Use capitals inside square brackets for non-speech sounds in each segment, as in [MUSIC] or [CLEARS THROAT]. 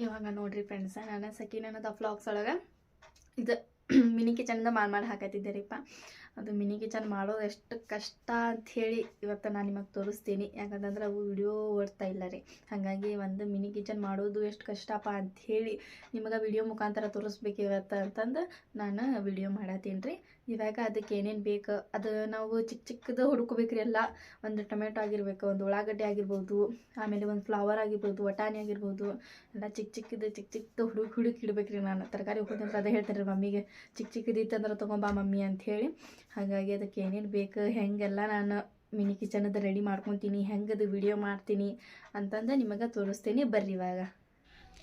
ಇವಾಗ ನೋಡ್ರಿ ಫ್ರೆಂಡ್ಸ ನಾನು ಸಕೀನದ ಫ್ಲಾಕ್ಸ್ ಒಳಗೆ ಇದು ಮಿನಿ [CLEARS THROAT] ಕಿಚನ್ದ ಮಾಡಿ ಮಾಡಿ ಹಾಕತ್ತಿದ್ದೆ ರೀಪ್ಪ ಅದು ಮಿನಿ ಕಿಚನ್ ಮಾಡೋದು ಎಷ್ಟು ಕಷ್ಟ ಅಂಥೇಳಿ ಇವತ್ತು ನಾನು ನಿಮಗೆ ತೋರಿಸ್ತೀನಿ. ಯಾಕಂತಂದ್ರೆ ಅವು ವಿಡಿಯೋ ಓಡ್ತಾ ಇಲ್ಲ ರೀ. ಹಾಗಾಗಿ ಒಂದು ಮಿನಿ ಕಿಚನ್ ಮಾಡೋದು ಎಷ್ಟು ಕಷ್ಟಪ್ಪ ಅಂಥೇಳಿ ನಿಮಗೆ ವಿಡಿಯೋ ಮುಖಾಂತರ ತೋರಿಸ್ಬೇಕು ಇವತ್ತು ಅಂತಂದು ನಾನು ವಿಡಿಯೋ ಮಾಡತ್ತೀನಿ ರೀ. ಇವಾಗ ಅದಕ್ಕೆ ಏನೇನು ಬೇಕು? ಅದು ನಾವು ಚಿಕ್ಕ ಚಿಕ್ಕದು ಹುಡ್ಕೋಬೇಕ್ರಿ ಎಲ್ಲ. ಒಂದು ಟೊಮೆಟೊ ಆಗಿರ್ಬೇಕು, ಒಂದು ಉಳ್ಳಾಗಡ್ಡೆ ಆಗಿರ್ಬೋದು, ಆಮೇಲೆ ಒಂದು ಫ್ಲವರ್ ಆಗಿರ್ಬೋದು, ವಟಾಣಿ ಆಗಿರ್ಬೋದು, ಎಲ್ಲ ಚಿಕ್ಕ ಚಿಕ್ಕದು ಚಿಕ್ಕ ಚಿಕ್ಕದು ಹುಡುಕಿ ಹುಡುಕಿ ಇಡ್ಬೇಕ್ರಿ ನಾನು. ತರಕಾರಿ ಹೋದಂದ್ರೆ ಅದೇ ಹೇಳ್ತೀನಿ ರೀ ಮಮ್ಮಿಗೆ. ಚಿಕ್ಕ ಚಿಕ್ಕದಿತ್ತು ಅಂದ್ರೆ ತೊಗೊಂಬಾ ಮಮ್ಮಿ ಅಂಥೇಳಿ. ಹಾಗಾಗಿ ಅದಕ್ಕೆ ಏನೇನು ಬೇಕು, ಹೆಂಗೆಲ್ಲ ನಾನು ಮಿನಿ ಕಿಚನದ ರೆಡಿ ಮಾಡ್ಕೊತೀನಿ ಹೆಂಗದು ವಿಡಿಯೋ ಮಾಡ್ತೀನಿ ಅಂತಂದು ನಿಮಗೆ ತೋರಿಸ್ತೀನಿ ಬರ್ರಿ ಇವಾಗ.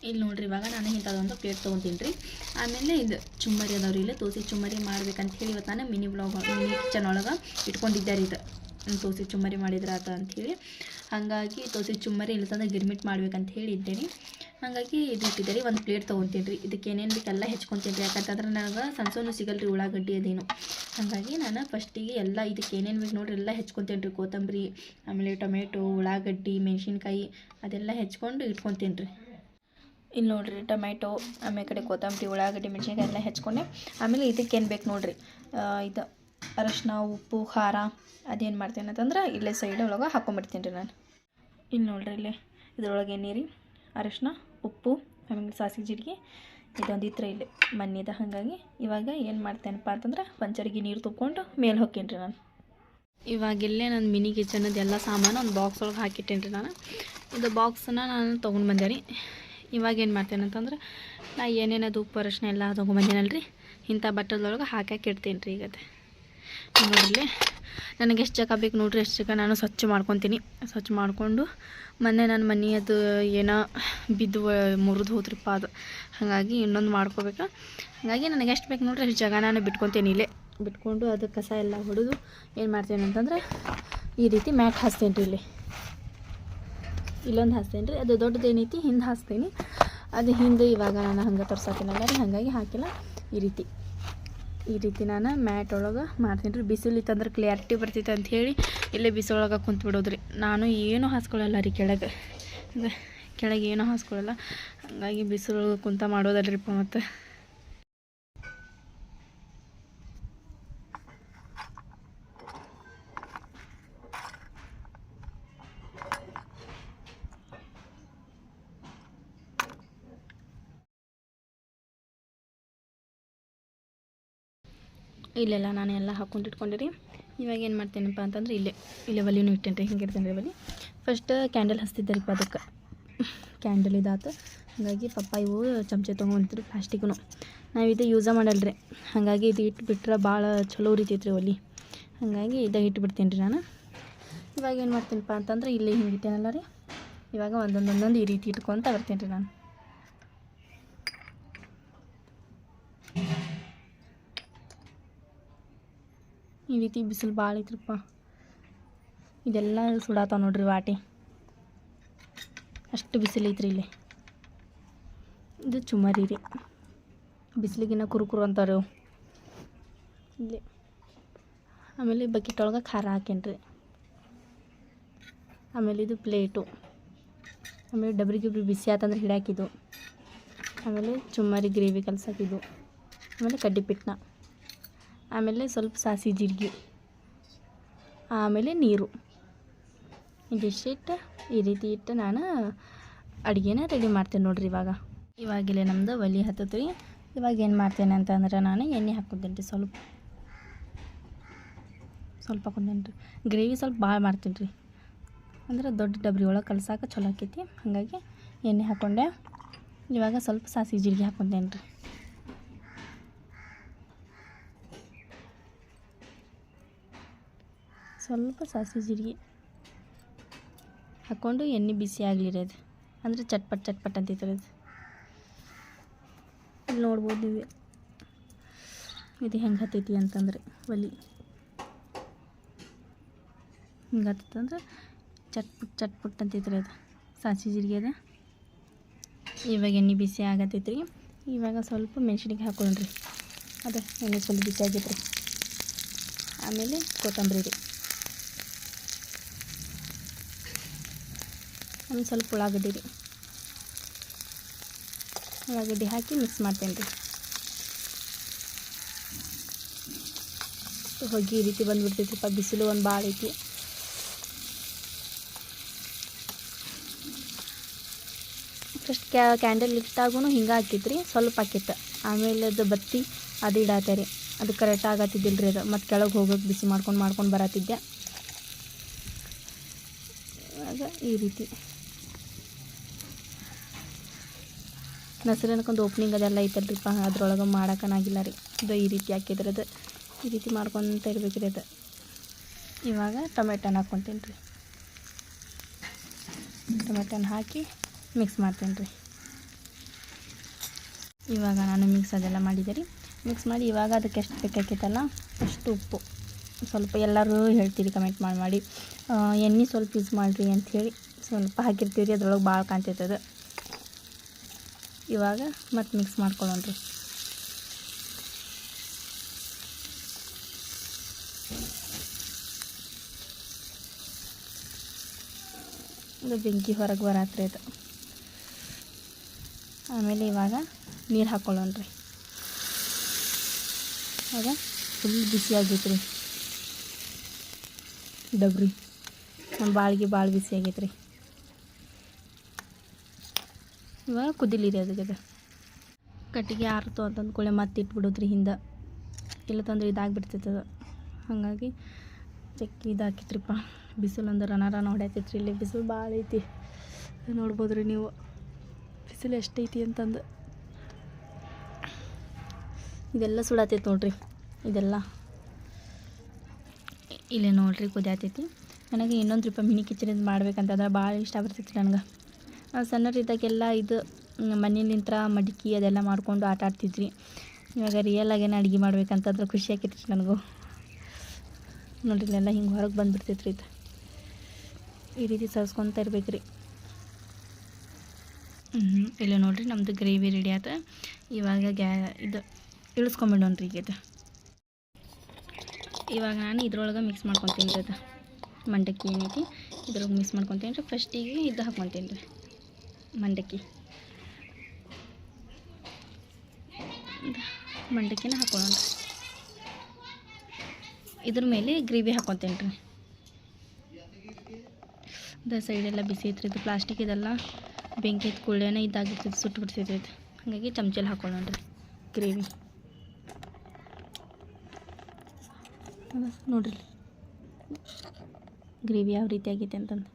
ಇಲ್ಲಿ ನೋಡ್ರಿ ಇವಾಗ ನಾನು ಇಂಥದ್ದೊಂದು ಪ್ಲೇಟ್ ತೊಗೊತೀನಿ ರೀ ಆಮೇಲೆ ಇದು ಚುಮ್ಮರಿ ಅದಾವ್ರಿ, ಇಲ್ಲಿ ತೋಸಿ ಚುಮ್ಮರಿ ಮಾಡ್ಬೇಕಂತ ಹೇಳಿ ಇವತ್ತು ನಾನು ಮಿನಿ ಬ್ಲಾಗ್ ಮಿನಿ ಕಿಚನ್ ಒಳಗೆ ಇಟ್ಕೊಂಡಿದ್ದಾರೆ ಇದು. ತೋಸಿ ಚುಮ್ಮರಿ ಮಾಡಿದ್ರೆ ಆತ ಅಂಥೇಳಿ ಹಾಗಾಗಿ ತೋಸಿ ಚುಮ್ಮರಿ ಇಲ್ಲ ತಂದು ಗಿರ್ಮಿಟ್ ಮಾಡ್ಬೇಕಂತ ಹೇಳಿ ಇದ್ದೇನೆ ಹಾಗಾಗಿ ಇದು ಇಟ್ಟಿದ್ದೆ ರೀ ಒಂದು ಪ್ಲೇಟ್ ತೊಗೊತೀನಿ ರೀ ಇದಕ್ಕೆ ಏನೇನು ಬೇಕೆಲ್ಲ ಹೆಚ್ಕೊತೀನಿ ರೀ ಯಾಕಂತಂದ್ರೆ ನನಗೆ ಸಣ್ಣ ಸಿಗಲ್ಲ ರೀ ಉಳ್ಳಾಗಡ್ಡಿ ಅದೇನು. ಹಾಗಾಗಿ ನಾನು ಫಸ್ಟಿಗೆ ಎಲ್ಲ ಇದಕ್ಕೆ ಏನೇನು ಬೇಕು ನೋಡ್ರಿ, ಎಲ್ಲ ಹೆಚ್ಕೊತೀನಿ ರೀ ಕೊತ್ತಂಬರಿ, ಆಮೇಲೆ ಟೊಮೆಟೊ, ಉಳ್ಳಾಗಡ್ಡಿ, ಮೆಣಸಿನ್ಕಾಯಿ ಅದೆಲ್ಲ ಹೆಚ್ಕೊಂಡು ಇಟ್ಕೊತೀನಿ ರೀ ಇಲ್ಲಿ ನೋಡ್ರಿ, ಟೊಮೆಟೊ, ಆಮೇಲೆ ಕಡೆ ಕೊತ್ತಂಬರಿ, ಉಳ್ಳಾಗಡ್ಡಿ, ಮೆಣಸಿನ್ಕಾಯಿ ಎಲ್ಲ ಹೆಚ್ಕೊಂಡೆ. ಆಮೇಲೆ ಇದಕ್ಕೆ ಏನು ಬೇಕು ನೋಡ್ರಿ ಇದು ಅರಶಿನ, ಉಪ್ಪು, ಖಾರ ಅದೇನು ಮಾಡ್ತೀನಿ ಅಂತಂದ್ರೆ ಇಲ್ಲೇ ಸೈಡ್ ಒಳಗೆ ಹಾಕೊಂಡ್ಬಿಡ್ತೀನಿ ರೀ ನಾನು. ಇಲ್ಲಿ ನೋಡ್ರಿ ಇಲ್ಲಿ ಇದ್ರೊಳಗೆ ನೀರಿ ಅರಶಿನ ಉಪ್ಪು ಆಮೇಲೆ ಸಾಸಿವೆ, ಜೀರಿಗೆ, ಇದೊಂದು ಇತ್ರ ಇಲ್ಲಿ ಮಣ್ಣಿದ ಹಾಗಾಗಿ ಇವಾಗ ಏನು ಮಾಡ್ತೇನಪ್ಪ ಅಂತಂದ್ರೆ ಪಂಚರಿಗೆ ನೀರು ತುಂಬ್ಕೊಂಡು ಮೇಲೆ ಹೊಕ್ಕೇನಿ ರೀ ನಾನು. ಇವಾಗ ಇಲ್ಲೇ ನನ್ನ ಮಿನಿ ಕಿಚನದ್ದು ಎಲ್ಲ ಸಾಮಾನು ಒಂದು ಬಾಕ್ಸ್ ಒಳಗೆ ಹಾಕಿಟ್ಟೇನಿ ನಾನು. ಇದು ಬಾಕ್ಸನ್ನ ನಾನು ತೊಗೊಂಡು ಬಂದೆ ರೀ. ಇವಾಗ ಏನು ಮಾಡ್ತೇನೆ ಅಂತಂದ್ರೆ ನಾ ಏನೇನದು ಉಪ್ಪು ಅರಶಿನ ಎಲ್ಲ ತೊಗೊಂಬಂದೇನಲ್ಲ ರೀ ಇಂಥ ಹಾಕಕ್ಕೆ ಇಡ್ತೇನೆ ರೀ ಈಗ ನೋಡಿರಿ ನನಗೆ ಎಷ್ಟು ಜಾಗ ಬೇಕು ನೋಡ್ರಿ, ಎಷ್ಟು ಜಾಗ ನಾನು ಸ್ವಚ್ಛ ಮಾಡ್ಕೊತೀನಿ. ಸ್ವಚ್ಛ ಮಾಡಿಕೊಂಡು ಮೊನ್ನೆ ನನ್ನ ಮನೆ ಅದು ಏನೋ ಬಿದ್ದು ಮುರಿದು ಹೋದ್ರಿಪ್ಪ ಅದು. ಹಾಗಾಗಿ ಇನ್ನೊಂದು ಮಾಡ್ಕೋಬೇಕು. ಹಾಗಾಗಿ ನನಗೆ ಎಷ್ಟು ಬೇಕು ನೋಡ್ರಿ, ಎಷ್ಟು ಜಾಗ ನಾನು ಬಿಟ್ಕೊತೀನಿ ಇಲ್ಲೇ. ಬಿಟ್ಕೊಂಡು ಅದು ಕಸ ಎಲ್ಲ ಹೊಡೆದು ಏನು ಮಾಡ್ತೇನೆ ಅಂತಂದ್ರೆ ಈ ರೀತಿ ಮ್ಯಾಟ್ ಹಾಸ್ತೇನೆ ರೀ ಇಲ್ಲಿ. ಇಲ್ಲೊಂದು ಹಾಸ್ತೇನೆ ರೀ, ಅದು ದೊಡ್ಡದು ಏನೈತಿ ಹಿಂದೆ ಹಾಸ್ತೀನಿ. ಅದು ಹಿಂದೆ ಇವಾಗ ನಾನು ಹಂಗೆ ತೋರ್ಸತ್ತೀನಲ್ಲ ರೀ, ಹಾಗಾಗಿ ಹಾಕಿಲ್ಲ ಈ ರೀತಿ. ಈ ರೀತಿ ನಾನು ಮ್ಯಾಟ್ ಒಳಗೆ ಮಾಡ್ತೀನಿ ರೀ. ಬಿಸಿಲು ಇತ್ತಂದ್ರೆ ಕ್ಲಿಯಾರಿಟಿ ಬರ್ತೈತೆ ಅಂತ ಹೇಳಿ ಇಲ್ಲೇ ಬಿಸಿಲೊಳಗೆ ಕುಂತು ಬಿಡೋದ್ರಿ. ನಾನು ಏನೂ ಹಾಸ್ಕೊಳ್ಳಲ್ಲ ರೀ ಕೆಳಗೆ. ಕೆಳಗೆ ಏನೂ ಹಾಸ್ಕೊಳ್ಳಲ್ಲ ಹಾಗಾಗಿ ಬಿಸಿಲೊಳಗೆ ಕುಂತ ಮಾಡೋದಲ್ರಿಪ್ಪ ಮತ್ತು. ಇಲ್ಲೆಲ್ಲ ನಾನು ಎಲ್ಲ ಹಾಕ್ಕೊಂಡು ಇಟ್ಕೊಂಡಿರಿ. ಇವಾಗ ಏನು ಮಾಡ್ತೇನಪ್ಪ ಅಂತಂದ್ರೆ ಇಲ್ಲೇ ಇಲ್ಲೇ ಒಲಿನೂ ಇಟ್ಟೇನೆ ರೀ ಹಿಂಗೆ ರೀ ಫಸ್ಟ್ ಕ್ಯಾಂಡಲ್ ಹಚ್ತಿದ್ದರಿಪ್ಪ ಅದಕ್ಕೆ. ಕ್ಯಾಂಡಲ್ ಇದಾತು. ಹಾಗಾಗಿ ಪಪ್ಪ ಇವು ಚಮಚೆ ತೊಗೊಂತಿರು ಪ್ಲಾಸ್ಟಿಕ್ನು ನಾವು ಇದು ಯೂಸ ಮಾಡಲ್ಲ ರೀ ಹಾಗಾಗಿ ಇದು ಇಟ್ಬಿಟ್ರೆ ಭಾಳ ಚಲೋ ಉರಿತೈತೆ ರೀ ಒಲಿ. ಹಾಗಾಗಿ ಇದಾಗ ಇಟ್ಬಿಡ್ತೀನಿ ರೀ ನಾನು. ಇವಾಗ ಏನು ಮಾಡ್ತೀನಪ್ಪ ಅಂತಂದ್ರೆ ಇಲ್ಲಿ ಹಿಂಗೆ ಇಟ್ಟೇನಲ್ಲ ರೀ. ಇವಾಗ ಒಂದೊಂದೊಂದೊಂದು ಒಂದೊಂದು ಈ ರೀತಿ ಇಟ್ಕೊತ ಬರ್ತೀನಿ ರೀ ನಾನು. ಈ ರೀತಿ ಬಿಸಿಲು ಭಾಳ ಐತ್ರಪ್ಪ. ಇದೆಲ್ಲ ಸುಡಾತಾವ ನೋಡ್ರಿ ವಾಟಿ. ಅಷ್ಟು ಬಿಸಿಲು ಐತ್ರಿ ಇಲ್ಲಿ. ಇದು ಚುಮರಿ ರೀ. ಬಿಸಿಲಿಗಿನ್ನ ಕುರುಕುರು ಅಂತಾರೆ ಇಲ್ಲಿ. ಆಮೇಲೆ ಬಕೆಟ್ ಒಳಗೆ ಖಾರ ಹಾಕೇನ್ರಿ. ಆಮೇಲೆ ಇದು ಪ್ಲೇಟು. ಆಮೇಲೆ ಡಬ್ರಿ ಗಿಬ್ರಿ ಬಿಸಿ ಆತಂದ್ರೆ ಹಿಡಾಕಿದ್ದು ಆಮೇಲೆ ಚುಮ್ಮರಿ ಗ್ರೇವಿ ಕಲ್ಸಾಕಿದು ಆಮೇಲೆ ಕಡ್ಡಿ ಪಿಟ್ನ. ಆಮೇಲೆ ಸ್ವಲ್ಪ ಸಾಸಿ ಜೀರಿಗೆ, ಆಮೇಲೆ ನೀರು. ಇದಿಷ್ಟಿಟ್ಟು ಈ ರೀತಿ ಇಟ್ಟು ನಾನು ಅಡುಗೆನ ರೆಡಿ ಮಾಡ್ತೇನೆ ನೋಡ್ರಿ ಇವಾಗ. ಇವಾಗಿಲ್ಲ ನಮ್ದು ಒಲಿ ಹತ್ತತ್ರಿ. ಇವಾಗ ಏನು ಮಾಡ್ತೇನೆ ಅಂತಂದ್ರೆ ನಾನು ಎಣ್ಣೆ ಹಾಕ್ಕೊತೇನೆ ರೀ ಸ್ವಲ್ಪ. ಸ್ವಲ್ಪ ಹಾಕೊತೇನೆ ರೀ ಗ್ರೇವಿ ಸ್ವಲ್ಪ ಭಾಳ ಮಾಡ್ತೀನಿ ರೀ ಅಂದ್ರೆ ದೊಡ್ಡ ಡಬ್ರಿ ಒಳಗೆ ಕಲ್ಸಾಕ ಚಲೋ ಆಕೈತಿ. ಹಾಗಾಗಿ ಎಣ್ಣೆ ಹಾಕ್ಕೊಂಡೆ ಇವಾಗ ಸ್ವಲ್ಪ ಸಾಸಿ ಜೀರಿಗೆ ಹಾಕ್ಕೊತೇನೆ ರೀ ಸ್ವಲ್ಪ ಸಾಸಿವೆ ಜೀರಿಗೆ ಹಾಕ್ಕೊಂಡು ಎಣ್ಣೆ ಬಿಸಿ ಆಗಲಿರಿ ಅದು. ಅಂದರೆ ಚಟ್ಪಟ್ ಚಟ್ಪಟ್ ಅಂತೈತ್ರಿ ಅದು. ಇಲ್ಲಿ ನೋಡ್ಬೋದು ನೀವು. ಇದು ಹೆಂಗೆ ಹತ್ತೈತಿ ಅಂತಂದ್ರೆ ಒಲಿ. ಹಿಂಗೆ ಹತ್ತಂದ್ರೆ ಚಟ್ಪುಟ್ ಚಟ್ಪುಟ್ ಅಂತೈತ್ರಿ ಅದು. ಸಾಸಿವೆ ಜೀರಿಗೆ ಅದ. ಇವಾಗ ಎಣ್ಣೆ ಬಿಸಿ ಆಗತ್ತೈತ್ರಿ ಇವಾಗ ಸ್ವಲ್ಪ ಮೆಣಸಿನಿಗೆ ಹಾಕೊಂಡ್ರಿ ಅದೇ ಎಣ್ಣೆ ಸ್ವಲ್ಪ ಬಿಸಿ ಆಗೈತ್ರಿ ಆಮೇಲೆ ಕೊತ್ತಂಬರಿ ರೀ. ಒಂದು ಸ್ವಲ್ಪ ಉಳ್ಳಾಗಡ್ಡಿ ರೀ. ಉಳ್ಳಾಗಡ್ಡಿ ಹಾಕಿ ಮಿಕ್ಸ್ ಮಾಡ್ತೇನೆ ರೀ. ಹೊಗೆ ಈ ರೀತಿ ಬಂದುಬಿಡ್ತೈತಿಪ್ಪ ಬಿಸಿಲು ಒಂದು ಭಾಳ ಐತಿ. ಫಸ್ಟ್ ಕ್ಯಾ ಕ್ಯಾಂಡಲ್ ಇಟ್ಟಾಗೂ ಹಿಂಗೆ ಹಾಕಿತ್ರಿ, ಸ್ವಲ್ಪ ಹಾಕಿತ್ತು. ಆಮೇಲೆ ಅದು ಬತ್ತಿ ಅದು ಇಡಾತೆ ರೀ. ಅದು ಕರೆಕ್ಟ್ ಆಗತ್ತಿದ್ದಿಲ್ಲ ರೀ ಅದು. ಮತ್ತು ಕೆಳಗೆ ಹೋಗೋಕೆ ಬಿಸಿ ಮಾಡ್ಕೊಂಡು ಮಾಡ್ಕೊಂಡು ಬರತ್ತಿದ್ದೆ. ಆಗ ಈ ರೀತಿ. ನಸರನ್ಕೊಂದು ಓಪನಿಂಗ್ ಅದೆಲ್ಲ ಐತಲ್ರಿಪ್ಪ ಅದ್ರೊಳಗೆ ಮಾಡೋಕ್ಕನಾಗಿಲ್ಲ ರೀ. ಅದು ಈ ರೀತಿ ಹಾಕಿದ್ರೆ ಅದು ಈ ರೀತಿ ಮಾಡ್ಕೊತ ರೀ ಅದು. ಇವಾಗ ಟೊಮೆಟೊನ ಹಾಕ್ಕೊತೀನಿ ರೀ. ಟೊಮೆಟೊನ ಹಾಕಿ ಮಿಕ್ಸ್ ಮಾಡ್ತೀನಿ ರೀ. ಇವಾಗ ನಾನು ಮಿಕ್ಸ್ ಅದೆಲ್ಲ ಮಾಡಿದೆ ರೀ. ಮಿಕ್ಸ್ ಮಾಡಿ ಇವಾಗ ಅದಕ್ಕೆ ಎಷ್ಟು ಬೇಕಾಗಿತ್ತಲ್ಲ ಅಷ್ಟು ಉಪ್ಪು. ಸ್ವಲ್ಪ ಎಲ್ಲರೂ ಹೇಳ್ತೀರಿ ಕಮೆಂಟ್ ಮಾಡಿ ಮಾಡಿ. ಎಣ್ಣೆ ಸ್ವಲ್ಪ ಯೂಸ್ ಮಾಡಿರಿ ಅಂಥೇಳಿ ಸ್ವಲ್ಪ ಹಾಕಿರ್ತೀವಿ ರೀ ಅದ್ರೊಳಗೆ ಭಾಳ ಕಾಣ್ತೈತದ ಇವಾಗ ಮತ್ತೆ ಮಿಕ್ಸ್ ಮಾಡ್ಕೊಳ್ಳೋಣ ರೀ. ಇದು ಬೆಂಕಿ ಹೊರಗೆ ಬರತ್ರಿ ಅದು. ಆಮೇಲೆ ಇವಾಗ ನೀರು ಹಾಕ್ಕೊಳ್ಳೋಣ ರೀ. ಆಗ ಫುಲ್ ಬಿಸಿ ಆಗೈತೆ ಡಬ್ರಿ. ನಮ್ಮ ಬಾಳ್ಗೆ ಭಾಳ ಬಿಸಿ ಆಗೈತೆ ರೀ. ಇವಾಗ ಕುದಿಲಿ ರೀ ಅದಕ್ಕೆ. ಅದು ಕಟ್ಟಿಗೆ ಆರ್ತು ಅಂತ ಅಂದ್ಕೊಳ್ಳೆ ಮತ್ತೆ ಇಟ್ಬಿಡೋದ್ರಿ ಹಿಂದೆ. ಇಲ್ಲ ತಂದ್ರೆ ಇದಾಗ್ಬಿಡ್ತೈತೆ ಅದು. ಹಾಗಾಗಿ ಚಕ್ಕಿ ಇದಾಕಿತ್ರಿಪ್ಪ. ಬಿಸಿಲು ಅಂದ್ರೆ ರನ ಹೊಡ್ಯಾತೈತ್ರಿ ಇಲ್ಲಿ. ಬಿಸಿಲು ಭಾಳ ಐತಿ. ನೋಡ್ಬೋದು ರೀ ನೀವು. ಬಿಸಿಲು ಎಷ್ಟೈತಿ ಅಂತಂದು. ಇದೆಲ್ಲ ಸುಡಾತೈತಿ ನೋಡ್ರಿ. ಇದೆಲ್ಲ ಇಲ್ಲೇ ನೋಡ್ರಿ ಕುದಿಯಾತೈತಿ. ನನಗೆ ಇನ್ನೊಂದು ರೂಪಾಯಿ ಮಿನಿ ಕಿಚನ್ ಮಾಡ್ಬೇಕಂತಂದ್ರೆ ಭಾಳ ಇಷ್ಟ ಬರ್ತೈತಿ ನನಗೆ. ಸಣ್ಣರಿದ್ದಾಗೆಲ್ಲ ಇದು ಮಣ್ಣಿನಿಂತ್ರ ಮಡಿಕೆ ಅದೆಲ್ಲ ಮಾಡಿಕೊಂಡು ಆಟ ಆಡ್ತಿದ್ವಿ. ಇವಾಗ ರಿಯಲ್ ಆಗೇನೆ ಅಡುಗೆ ಮಾಡ್ಬೇಕಂತಂದ್ರೆ ಖುಷಿ ಆಕೈತಿ ನನಗೂ. ನೋಡಿರಿ, ಇಲ್ಲೆಲ್ಲ ಹಿಂಗೆ ಹೊರಗೆ ಬಂದ್ಬಿಡ್ತೈತೆ ರೀ ಇದು. ಈ ರೀತಿ ಸರಿಸ್ಕೊತ ಇರ್ಬೇಕು ರೀ. ಇಲ್ಲ ನೋಡಿರಿ ನಮ್ಮದು ಗ್ರೇವಿ ರೆಡಿ ಆಯ್ತು ಇವಾಗ ಗ್ಯಾ, ಇದು ಇಳಿಸ್ಕೊಂಬಿಡೋಣ ರೀ ಈಗ ಇದು. ಇವಾಗ ನಾನು ಇದ್ರೊಳಗೆ ಮಿಕ್ಸ್ ಮಾಡ್ಕೊತೀನಿ ರೀ ಅದು ಮಂಡಕ್ಕಿ ಏನೈತಿ, ಇದ್ರೊಳಗೆ ಮಿಕ್ಸ್ ಮಾಡ್ಕೊತೀನಿ ರೀ. ಫಸ್ಟಿಗೆ ಇದು ಹಾಕ್ಕೊತೀನಿ ರೀ. ಮಂಡಕ್ಕಿ. ಮಂಡಕ್ಕಿನ ಹಾಕೊಳ್ಳೋಣ ಇದ್ರ ಮೇಲೆ ಗ್ರೇವಿ ಹಾಕೊತೇನೆ ರೀ ದ ಸೈಡೆಲ್ಲ ಬಿಸಿ ಐತ್ರಿ, ಇದು ಪ್ಲಾಸ್ಟಿಕ್ ಇದೆಲ್ಲ ಬೆಂಕಿ ಇತ್ತು ಕುಳ್ಳೇನೆ ಇದಾಗಿರ್ತೈತೆ, ಸುಟ್ಟು ಬಿಡ್ತೈತೆ ಇದು. ಹಾಗಾಗಿ ಚಮಚಲ್ಲಿ ಹಾಕೊಳ್ಳೋಣ ರೀ ಗ್ರೇವಿ ನೋಡ್ರಿ. ಗ್ರೇವಿ ಯಾವ ರೀತಿ ಆಗೈತೆ ಅಂತಂದು.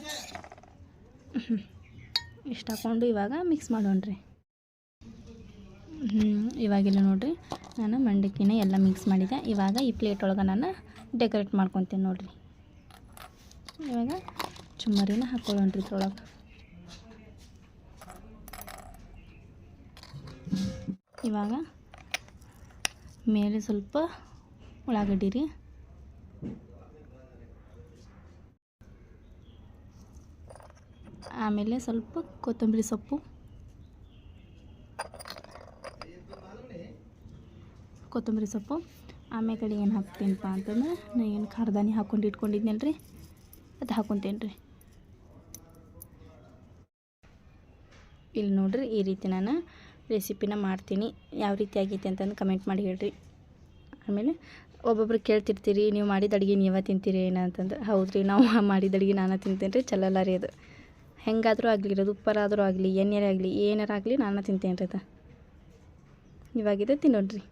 [LAUGHS] ಇಷ್ಟು ಹಾಕ್ಕೊಂಡು ಇವಾಗ ಮಿಕ್ಸ್ ಮಾಡೋಣ ರೀ ಹ್ಞೂ ಇವಾಗೆಲ್ಲ ನೋಡಿರಿ. ನಾನು ಮಂಡಕ್ಕಿನ ಎಲ್ಲ ಮಿಕ್ಸ್ ಮಾಡಿದೆ. ಇವಾಗ ಈ ಪ್ಲೇಟ್ ಒಳಗೆ ನಾನು ಡೆಕೋರೇಟ್ ಮಾಡ್ಕೊತೀನಿ ನೋಡಿರಿ. ಇವಾಗ ಚುಮ್ಮರಿನ ಹಾಕ್ಕೊಳ್ಳೋಣ್ರಿ ಇದ್ರೊಳಗೆ. ಇವಾಗ ಮೇಲೆ ಸ್ವಲ್ಪ ಉಳ್ಳಾಗಡ್ಡಿ ರೀ. ಆಮೇಲೆ ಸ್ವಲ್ಪ ಕೊತ್ತಂಬರಿ ಸೊಪ್ಪು. ಕೊತ್ತಂಬರಿ ಸೊಪ್ಪು. ಆಮೇಲೆ ಕಡೆ ಏನು ಹಾಕ್ತೀನಪ್ಪ ಅಂತಂದ್ರೆ ನಾ ಏನು ಖಾರದಾನಿ ಹಾಕ್ಕೊಂಡು ಇಟ್ಕೊಂಡಿದ್ನಲ್ಲ ರೀ ಅದು ಹಾಕ್ಕೊತೇನೆ ರೀ ಇಲ್ಲಿ ನೋಡ್ರಿ ಈ ರೀತಿ ನಾನು ರೆಸಿಪಿನ ಮಾಡ್ತೀನಿ. ಯಾವ ರೀತಿ ಆಗೈತೆ ಅಂತಂದು ಕಮೆಂಟ್ ಮಾಡಿ ಹೇಳ್ರಿ. ಆಮೇಲೆ ಒಬ್ಬೊಬ್ರು ಕೇಳ್ತಿರ್ತೀರಿ, ನೀವು ಮಾಡಿದ ಅಡುಗೆ ನೀವೇ ತಿಂತೀರಿ ಏನಂತಂದ್ರೆ ಹೌದು ಹೌದ್ರಿ, ನಾವು ಮಾಡಿದ ಅಡುಗೆ ನಾನು ತಿಂತೇನೆ ರೀ ಚಲಲ್ಲ ರೀ ಅದು. ಹೆಂಗಾದರೂ ಆಗಲಿ ಉಪ್ಪರಾದರೂ ಆಗಲಿ ಆಗಲಿ ಏನಾರ ಆಗಲಿ ನಾನು ತಿಂತೇನೆ ರೀ ಅದು. ಇವಾಗಿದೆ ತಿನ್ನೋಣ್ರಿ.